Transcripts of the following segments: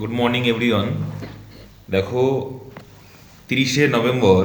Good morning everyone দেখো, তিরিশে November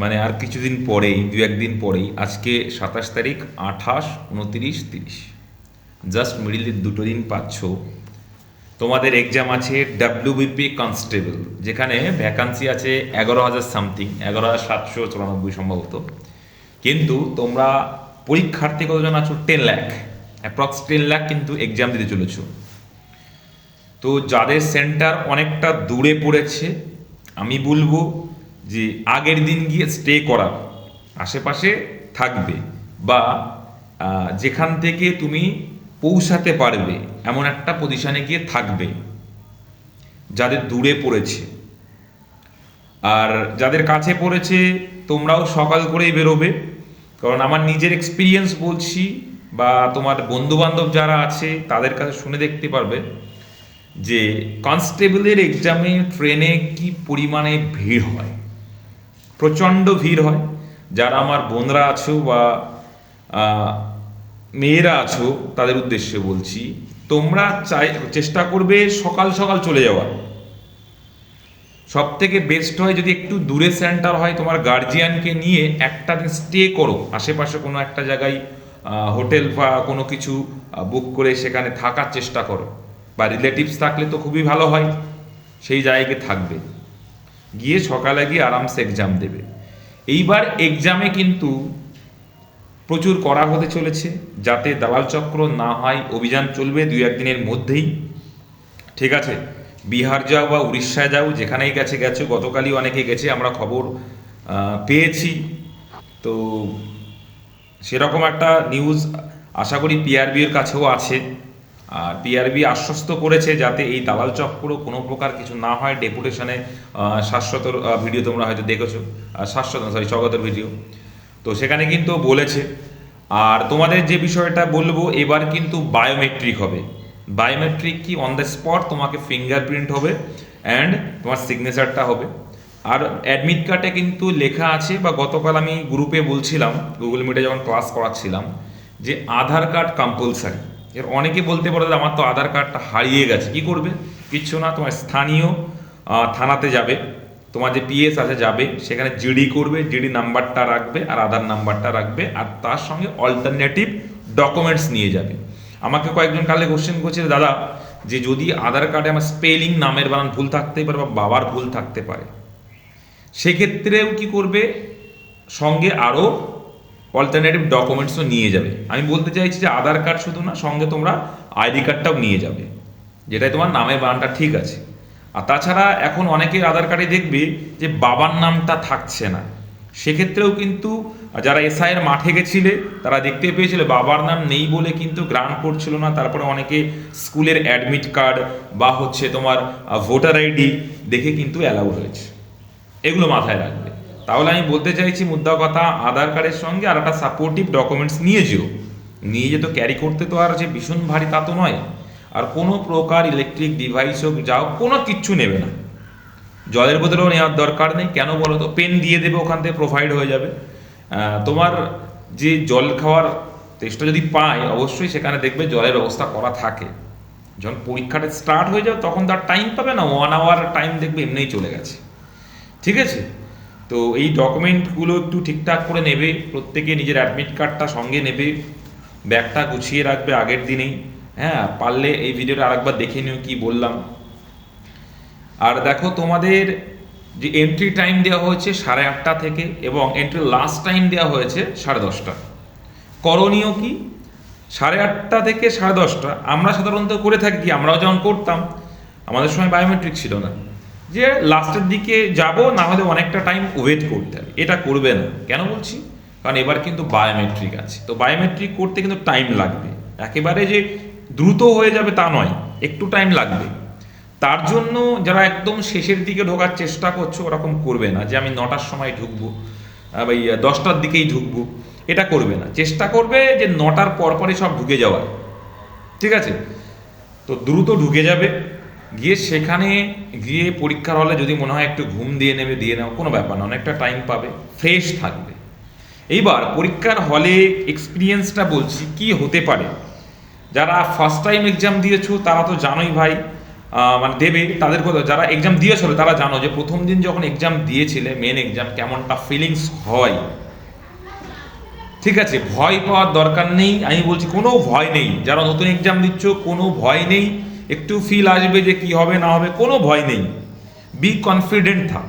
মানে আর কিছুদিন পরেই, দু একদিন পরেই, আজকে সাতাশ তারিখ, আঠাশ, উনতিরিশ, তিরিশ। জাস্ট মিডিলের দুটো দিন পাচ্ছ। তোমাদের এক্সাম আছে ডাব্লিউবিপি কনস্টেবল যেখানে ভ্যাকান্সি আছে এগারো হাজার সামথিং এগারো হাজার সাতশো চুরানব্বই সম্ভবত। কিন্তু তোমরা পরীক্ষার্থী কতজন আছো? Ten lakh approx ten lakh কিন্তু এক্সাম দিতে চলেছো। তো যাদের সেন্টার অনেকটা দূরে পড়েছে, আমি বলব যে আগের দিন গিয়ে স্টে করা, আশেপাশে থাকবে বা যেখান থেকে তুমি পৌঁছাতে পারবে, এমন একটা পজিশানে গিয়ে থাকবে, যাদের দূরে পড়েছে। আর যাদের কাছে পড়েছে, তোমরাও সকাল করেই বেরোবে, কারণ আমার নিজের এক্সপিরিয়েন্স বলছি বা তোমার বন্ধু বান্ধব যারা আছে, তাদের কাছে শুনে দেখতে পারবে। যে কনস্টেবলের এক্সামে ট্রেনে কি পরিমাণে ভিড় হয়? প্রচণ্ড ভিড় হয়। যারা আমার বোনরা আছো বা মেয়েরা আছো, তাদের উদ্দেশ্যে বলছি, তোমরা চাই, চেষ্টা করবে সকাল সকাল চলে যাওয়ার। সব থেকে বেস্ট হয় যদি একটু দূরে সেন্টার হয় তোমার গার্জিয়ানকে নিয়ে একটা দিন স্টে করো। আশেপাশে কোনো একটা জায়গায় হোটেল বা কোনো কিছু বুক করে সেখানে থাকার চেষ্টা করো। বা রিলেটিভস থাকলে তো খুবই ভালো হয়, সেই জায়গায় থাকবে। গিয়ে সকালে গিয়ে আরামসে এক্সাম দেবে। এইবার এক্সামে কিন্তু প্রচুর করা হতে চলেছে, যাতে দালাল চক্র না হয়, অভিযান চলবে দুই একদিনের মধ্যেই। ঠিক আছে, বিহার যাও বা উড়িষ্যায় যাও, যেখানেই গেছে গেছো, গতকালই অনেকে গেছে, আমরা খবর পেয়েছি। তো সেরকম একটা নিউজ আশা করি পিআরবি এর কাছেও আছে। আর পিআরবি আশ্বস্ত করেছে যাতে এই দালাল চক্র কোনো প্রকার কিছু না হয় ডেপুটেশনে শাশ্বতর ভিডিও তোমরা হয়তো দেখেছ শাশ্বত সরি স্বাগতর ভিডিও। তো সেখানে কিন্তু বলেছে, আর তোমাদের যে বিষয়টা বলব, এবার কিন্তু বায়োমেট্রিক হবে। বায়োমেট্রিক কি অন দ্য স্পট তোমাকে ফিঙ্গারপ্রিন্ট হবে অ্যান্ড তোমার সিগনেচারটা হবে। আর অ্যাডমিট কার্ডে কিন্তু লেখা আছে, বা গতকাল আমি গ্রুপে বলছিলাম গুগল মিটে যখন ক্লাস করাচ্ছিলাম, যে আধার কার্ড কম্পালসারি এর অনেকে বলতে পারে আমার তো আধার কার্ডটা হারিয়ে গেছে। কি করবে? কিচ্ছু না, তোমার স্থানীয় থানাতে যাবে, তোমার যে পিএস আছে যাবে, সেখানে জিডি করবে জিডি নাম্বারটা রাখবে আর আধার নাম্বারটা রাখবে আর তার সঙ্গে অল্টারনেটিভ ডকুমেন্টস নিয়ে যাবে। আমাকে কয়েকজন কালে কোশ্চেন করছে দাদা, যে যদি আধার কার্ডে আমার স্পেলিং নামের বানান ভুল থাকতে পারে বা বাবার ভুল থাকতে পারে, সেক্ষেত্রেও কি করবে? সঙ্গে আরও অল্টারনেটিভ ডকুমেন্টসও নিয়ে যাবে। আমি বলতে চাইছি যে আধার কার্ড শুধু না, সঙ্গে তোমরা আইডি কার্ডটাও নিয়ে যাবে, যেটাই তোমার নামের বানানটা ঠিক আছে। আর তাছাড়া এখন অনেকের আধার কার্ডে দেখবে যে বাবার নামটা থাকছে না। সেক্ষেত্রেও কিন্তু যারা এসআইয়ের মাঠে গেছিলে, তারা দেখতে পেয়েছিল বাবার নাম নেই বলে কিন্তু গ্রান্ট করছিল না। তারপরে অনেকে স্কুলের অ্যাডমিট কার্ড বা হচ্ছে তোমার ভোটার আইডি দেখে কিন্তু অ্যালাউ হয়েছে। এগুলো মাথায় রাখবে। তাহলে আমি বলতে চাইছি মুদ্রা কথা, আধার কার্ডের সঙ্গে আর একটা সাপোর্টিভ ডকুমেন্টস নিয়ে যেও। নিয়ে যে তো ক্যারি করতে তো আর যে ভীষণ ভারী তা তো নয়। আর কোনো প্রকার ইলেকট্রিক ডিভাইস হোক যাও কোনো কিচ্ছু নেবে না। জলের বোতলেও নেওয়ার দরকার নেই। কেন বলো তো? পেন দিয়ে দেবে, ওখান থেকে প্রোভাইড হয়ে যাবে। তোমার যে জল খাওয়ার টেস্টটা যদি পায়, অবশ্যই সেখানে দেখবে জলের ব্যবস্থা করা থাকে। যখন পরীক্ষাটা স্টার্ট হয়ে যাবে, তখন তার টাইম পাবে না। ওয়ান আওয়ার টাইম দেখবে, এমনিই চলে গেছে। ঠিক আছে? তো এই ডকুমেন্টগুলো একটু ঠিকঠাক করে নেবে, প্রত্যেকে নিজের অ্যাডমিট কার্ডটা সঙ্গে নেবে, ব্যাগটা গুছিয়ে রাখবে আগের দিনেই। হ্যাঁ পারলে এই ভিডিওটা আরেকবার দেখে নিও কি বললাম। আর দেখো তোমাদের যে এন্ট্রি টাইম দেওয়া হয়েছে সাড়ে আটটা থেকে এবং এন্ট্রি লাস্ট টাইম দেওয়া হয়েছে সাড়ে দশটা। করণীয় কি? সাড়ে আটটা থেকে সাড়ে দশটা। আমরা সাধারণত করে থাকি আমরাও যেমন করতাম। আমাদের সময় বায়োমেট্রিক ছিল না। যে লাস্টের দিকে যাব না হলে অনেকটা টাইম ওয়েট করতে হবে। এটা করবে না। কেন বলছি? কারণ এবার কিন্তু বায়োমেট্রিক আছে। তো বায়োমেট্রিক করতে কিন্তু টাইম লাগবে। একেবারে যে দ্রুত হয়ে যাবে তা নয়, একটু টাইম লাগবে। তার জন্য যারা একদম শেষের দিকে ঢোকার চেষ্টা করছ, ওরকম করবে না যে আমি নটার সময় ঢুকবো বা দশটার দিকেই ঢুকবো। এটা করবে না। চেষ্টা করবে যে নটার পরপরই সব ঢুকে যাওয়ার। ঠিক আছে? তো দ্রুত ঢুকে যাবে। গিয়ে সেখানে গিয়ে পরীক্ষার হলে যদি মনে হয় একটু ঘুম দিয়ে নেবে, দিয়ে নাও, কোনো ব্যাপার না, অনেকটা টাইম পাবে ফ্রেশ থাকবে। এইবার পরীক্ষার হলে এক্সপিরিয়েন্সটা বলছি, কি হতে পারে? যারা ফার্স্ট টাইম এক্সাম দিয়েছ, তারা তো জানোই ভাই মানে দেবে, তাদের কথা, যারা এক্সাম দিয়েছিল, তারা জানো যে প্রথম দিন যখন এক্সাম দিয়েছিলে মেন এক্সাম কেমনটা ফিলিংস হয়। ঠিক আছে, ভয় পাওয়ার দরকার নেই, আমি বলছি কোনো ভয় নেই, যারা নতুন এক্সাম দিচ্ছ, কোনো ভয় নেই একটু ফিল আসবে যে কি হবে, না হবে, কোনো ভয় নেই। বি কনফিডেন্ট থাকো।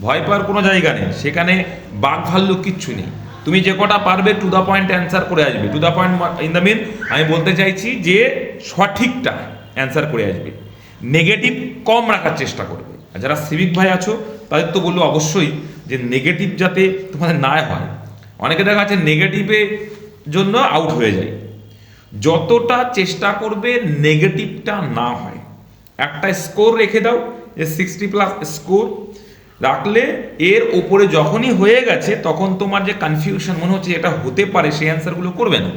ভয় পাওয়ার কোনো জায়গা নেই। সেখানে বাঘ ভাল্লুক কিচ্ছু নেই। তুমি যে কটা পারবে টু দ্য পয়েন্ট অ্যান্সার করে আসবে। To the point in the mean আমি বলতে চাইছি যে সঠিকটা অ্যান্সার করে আসবে। নেগেটিভ কম রাখার চেষ্টা করবে। আর যারা সিভিক ভাই আছো, তাদের তো বলল অবশ্যই যে নেগেটিভ যাতে তোমাদের না হয়। অনেকে দেখা যাচ্ছে নেগেটিভে জন্য আউট হয়ে যায়। যতটা চেষ্টা করবে নেগেটিভটা না হয়। একটা স্কোর রেখে দাও, যে সিক্সটি প্লাস স্কোর রাখলে এর ওপরে যখনই হয়ে গেছে, তখন তোমার যে কনফিউশন মনে হচ্ছে এটা হতে পারে, সেই অ্যান্সারগুলো করবে না।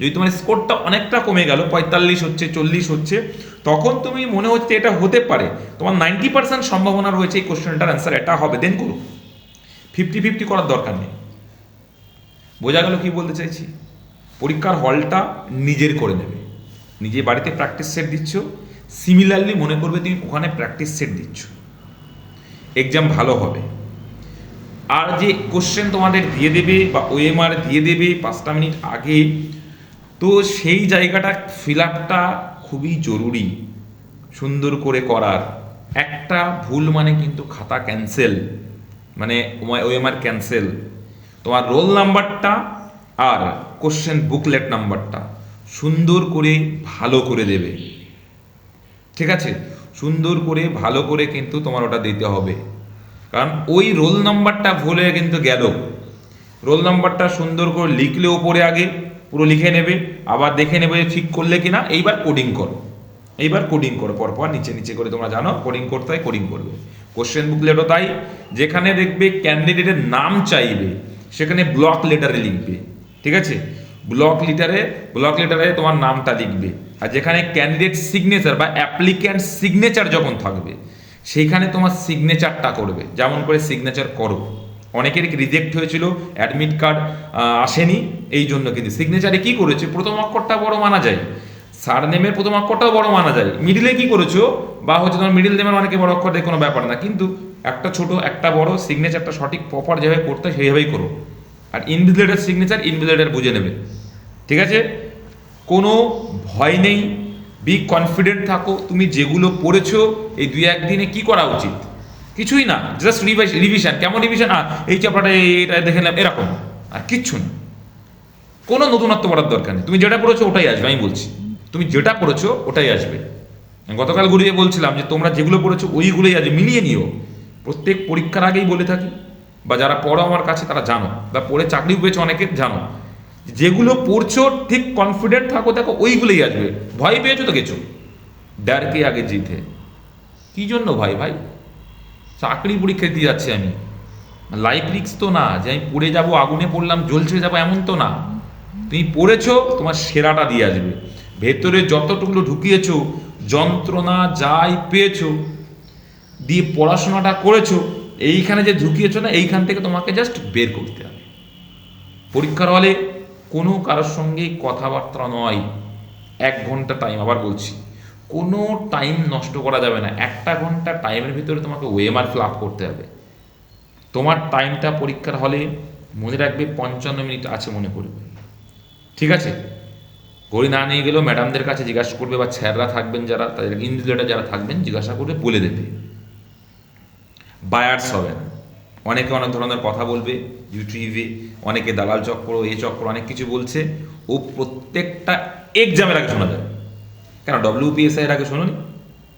যদি তোমার স্কোরটা অনেকটা কমে গেল, পঁয়তাল্লিশ হচ্ছে, চল্লিশ হচ্ছে, তখন তুমি মনে হচ্ছে এটা হতে পারে। তোমার নাইনটি পার্সেন্ট সম্ভাবনা রয়েছে এই কোশ্চেনটার অ্যান্সার এটা হবে। দেন করো। ফিফটি ফিফটি করার দরকার নেই। বোঝা গেল কি বলতে চাইছি? পরীক্ষার হলটা নিজের করে নেবে। নিজে বাড়িতে প্র্যাকটিস সেট দিচ্ছ সিমিলারলি মনে করবে তুমি ওখানে প্র্যাকটিস সেট দিচ্ছ। এক্সাম ভালো হবে। আর যে কোশ্চেন তোমাদের দিয়ে দেবে বা ওএমআর দিয়ে দেবে পাঁচটা মিনিট আগে, তো সেই জায়গাটা ফিল আপটা খুবই জরুরি, সুন্দর করে করার। একটা ভুল মানে কিন্তু খাতা ক্যান্সেল মানে ওএমআর ক্যান্সেল তোমার রোল নাম্বারটা আর কোশ্চেন বুকলেট নাম্বারটা সুন্দর করে ভালো করে দেবে। ঠিক আছে? সুন্দর করে, ভালো করে কিন্তু তোমার ওটা দিতে হবে। কারণ ওই রোল নাম্বারটা ভুলে কিন্তু গেল। রোল নাম্বারটা সুন্দর করে লিখলে ওপরে আগে, পুরো লিখে নেবে। আবার দেখে নেবে ঠিক করলে কিনা, এইবার কোডিং করো। এইবার কোডিং করো, পরপর নিচে নিচে করে তোমরা জানো কোডিং করতে হয় কোডিং করবে। কোশ্চেন বুকলেটও তাই। যেখানে দেখবে ক্যান্ডিডেটের নাম চাইবে, সেখানে ব্লক লেটারে লিখবে। ঠিক আছে? ব্লক লিটারে ব্লক লেটারে তোমার নামটা লিখবে। আর যেখানে ক্যান্ডিডেট সিগনেচার বা অ্যাপ্লিক্যান্ট সিগনেচার যখন থাকবে, সেইখানে তোমার সিগনেচারটা করবে। যেমন করে সিগনেচার করো। অনেকের রিজেক্ট হয়েছিল অ্যাডমিট কার্ড আসেনি, এই জন্য কিন্তু। সিগনেচারে কি করেছে? প্রথম অক্ষরটা বড় মানা যায়। সার নেমের প্রথম অক্ষরটাও বড় মানা যায়। মিডিলে কি করেছ? বা হচ্ছে তোমার মিডিল নেমের অনেকে বড় অক্ষর দিয়ে কোনো ব্যাপার না। কিন্তু একটা ছোট, একটা বড় সিগনেচারটা সঠিক প্রপার যেভাবে করতে সেইভাবেই করো। আর ইনভিজিলেটার সিগনেচার ইনভিজিলেটার বুঝে নেবে। ঠিক আছে? কোনো ভয় নেই বি কনফিডেন্ট থাকো, তুমি যেগুলো পড়েছো, এই দুই একদিনে কি করা উচিত? কিছুই না জাস্ট রিভাইস রিভিশন কেমন রিভিশন আর এই চ্যাপ্টারটা এটা দেখে নিলাম, এরকম। আর কিচ্ছু না। কোনো নতুনত্ব পড়ার দরকার নেই। তুমি যেটা পড়েছো, ওটাই আসবে, আমি বলছি। তুমি যেটা পড়েছো, ওটাই আসবে। গতকাল গুলিয়ে বলছিলাম যে, তোমরা যেগুলো পড়েছো, ওইগুলোই আসবে মিলিয়ে নিও। প্রত্যেক পরীক্ষার আগেই বলে থাকি। বা যারা পড়ো আমার কাছে তারা জানো। বা পড়ে চাকরিও পেয়েছ অনেকে জানো। যেগুলো পড়ছো ঠিক কনফিডেন্ট থাকো, দেখো ওইগুলোই আসবে। ভয় পেয়েছ তো কিছু? ডর কে আগে জিতে। কি জন্য ভাই ভাই? চাকরি পরীক্ষা দিয়ে যাচ্ছি আমি। লাইফ রিক্স তো না, যে আমি পড়ে যাব, আগুনে পড়লাম, জ্বলছে যাব, এমন তো না। তুমি পড়েছো, তোমার সেরাটা দিয়ে আসবে। ভেতরে যতটুকু ঢুকিয়েছো, যন্ত্রণা যাই পেয়েছ, দিয়ে পড়াশোনাটা করেছ এইখানে যে ঢুকিয়েছো না, এইখান থেকে তোমাকে জাস্ট বের করতে হবে। পরীক্ষার হলে কোনো কারোর সঙ্গে কথাবার্তা নয়। এক ঘণ্টা টাইম আবার বলছি, কোনো টাইম নষ্ট করা যাবে না। একটা ঘণ্টা টাইমের ভিতরে তোমাকে ওয়েমার ফিল আপ করতে হবে। তোমার টাইমটা পরীক্ষার হলে মনে রাখবে পঞ্চান্ন মিনিট আছে মনে করবে ঠিক আছে? ঘড়ি না নিয়ে গেলেও ম্যাডামদের কাছে জিজ্ঞাসা করবে বা স্যাররা থাকবেন যারা, তাদের ইনভিজিলেটার যারা থাকবেন, জিজ্ঞাসা করবে, বলে দেবে। বায়ার্স হবেন। অনেকে অনেক ধরনের কথা বলবে ইউটিউবে অনেকে দালাল চক্র, এ চক্র, অনেক কিছু বলছে, ও প্রত্যেকটা এক্সামের আগে শোনা যায়। কেন? ডব্লিউপিএসআই এর আগে শোনোনি?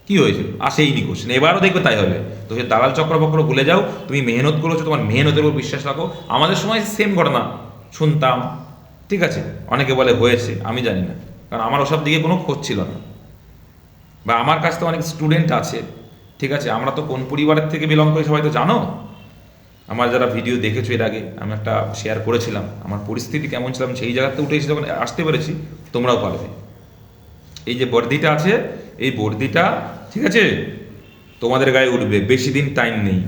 কি হয়েছিল? আসেইনি কোশ্চেন এবারও দেখবে তাই হবে। তো সে দালাল চক্র বক্র ভুলে যাও, তুমি মেহনত করেছ, তোমার মেহনতের উপর বিশ্বাস রাখো। আমাদের সময় সেম ঘটনা, শুনতাম, ঠিক আছে? অনেকে বলে হয়েছে, আমি জানি না। কারণ আমার ওসব দিকে কোনো খোঁজ ছিল না। বা আমার কাছে তো অনেক স্টুডেন্ট আছে ঠিক আছে, আমরা তো কোন পরিবারের থেকে বিলং করি সবাই তো জানো? আমার যারা ভিডিও দেখেছ এর আগে, আমি একটা শেয়ার করেছিলাম। আমার পরিস্থিতি কেমন ছিলাম সেই জায়গাতে উঠে এসে যখন আসতে পেরেছি, তোমরাও পারবে। এই যে বর্দিটা আছে, এই বর্দিটা, ঠিক আছে? তোমাদের গায়ে উঠবে, বেশি দিন টাইম নেই।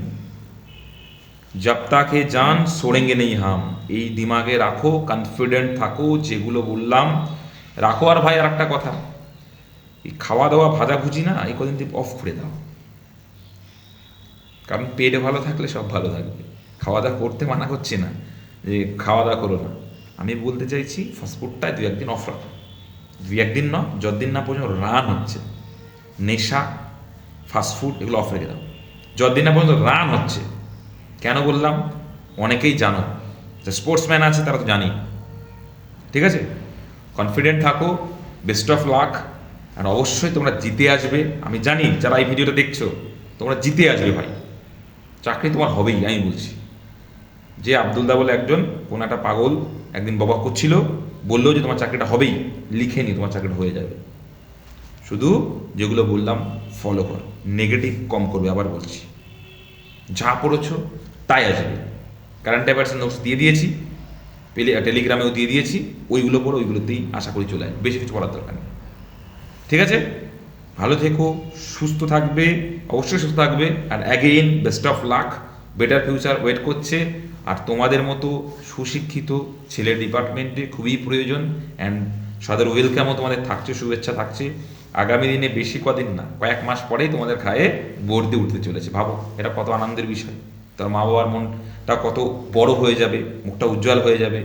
জব তাকে যান সোড়েঙ্গে নেই হাম। এই দিমাগে রাখো কনফিডেন্ট থাকো, যেগুলো বললাম। রাখো আর ভাই আর একটা কথা। এই খাওয়া দাওয়া ভাজাভুজি না, এই কদিন অফ করে দাও। কারণ পেট ভালো থাকলে সব ভালো থাকবে। খাওয়া দাওয়া করতে মানা করছি না যে খাওয়া দাওয়া করো না। আমি বলতে চাইছি ফাস্টফুডটায় দু একদিন অফ রাখো। দু একদিন ন, যতদিন না পর্যন্ত রান হচ্ছে। নেশা ফাস্টফুড এগুলো অফ রেখে দাও। যতদিন না পর্যন্ত রান হচ্ছে। কেন বললাম? অনেকেই জানো। যে স্পোর্টসম্যান আছে, তারা তো জানি ঠিক আছে? কনফিডেন্ট থাকো বেস্ট অফ লাক আর অবশ্যই তোমরা জিতে আসবে। আমি জানি, যারা এই ভিডিওটা দেখছ, তোমরা জিতে আসবে ভাই। চাকরি তোমার হবেই, আমি বলছি। যে আবদুল্লাহ বলে একজন কোন একটা পাগল, একদিন ববা করছিল, বলল যে তোমার চাকরিটা হবেই, লিখে নি তোমার চাকরিটা হয়ে যাবে। শুধু যেগুলো বললাম ফলো কর নেগেটিভ কম করবে, আবার বলছি। যা পড়েছো, তাই আসবে কারেন্ট অ্যাফেয়ার্সের নোটস দিয়ে দিয়েছি পেলে টেলিগ্রামেও দিয়ে দিয়েছি, ওইগুলো পড়ো, ওইগুলোতেই আশা করি চলে আসবে। বেশি কিছু পড়ার দরকার নেই। ঠিক আছে? ভালো থেকো, সুস্থ থাকবে। অবশ্যই সুস্থ থাকবে। আর again best of luck better future wait করছে। আর তোমাদের মতো সুশিক্ষিত ছেলে ডিপার্টমেন্টে খুবই প্রয়োজন। অ্যান্ড সাদের ওয়েলকামও তোমাদের থাকছে, শুভেচ্ছা থাকছে। আগামী দিনে বেশি কদিন না, কয়েক মাস পরেই তোমাদের খায়ে বর্দি উঠতে চলেছে। ভাবো, এটা কত আনন্দের বিষয়। তার মা বাবার মনটা কত বড় হয়ে যাবে, মুখটা উজ্জ্বল হয়ে যাবে।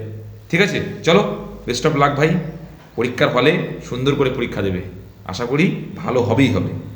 ঠিক আছে? চলো বেস্ট অফ লাক ভাই। পরীক্ষার হলে সুন্দর করে পরীক্ষা দেবে। আশা করি ভালো হবেই হবে।